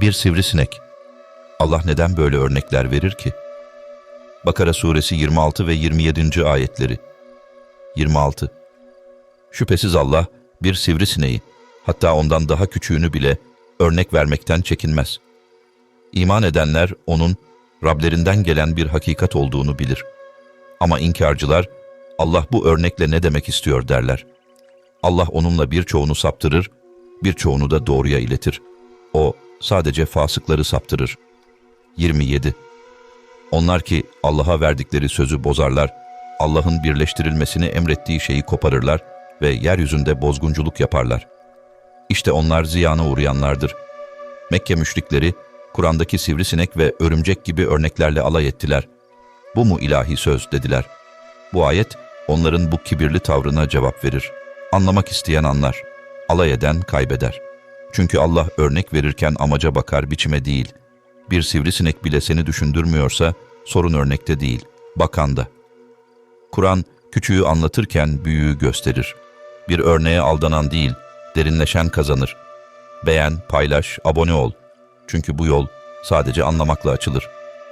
Bir sivrisinek. Allah neden böyle örnekler verir ki? Bakara suresi 26 ve 27. ayetleri. 26. Şüphesiz Allah bir sivrisineği, hatta ondan daha küçüğünü bile örnek vermekten çekinmez. İman edenler onun Rablerinden gelen bir hakikat olduğunu bilir. Ama inkarcılar Allah bu örnekle ne demek istiyor derler. Allah onunla birçoğunu saptırır, birçoğunu da doğruya iletir. Sadece fasıkları saptırır. 27. Onlar ki Allah'a verdikleri sözü bozarlar, Allah'ın birleştirilmesini emrettiği şeyi koparırlar ve yeryüzünde bozgunculuk yaparlar. İşte onlar ziyana uğrayanlardır. Mekke müşrikleri, Kur'an'daki sivrisinek ve örümcek gibi örneklerle alay ettiler. Bu mu ilahi söz dediler. Bu ayet, onların bu kibirli tavrına cevap verir. Anlamak isteyen anlar, alay eden kaybeder. Çünkü Allah örnek verirken amaca bakar, biçime değil. Bir sivrisinek bile seni düşündürmüyorsa, sorun örnekte değil, bakanda. Kur'an, küçüğü anlatırken büyüğü gösterir. Bir örneğe aldanan değil, derinleşen kazanır. Beğen, paylaş, abone ol. Çünkü bu yol sadece anlamakla açılır.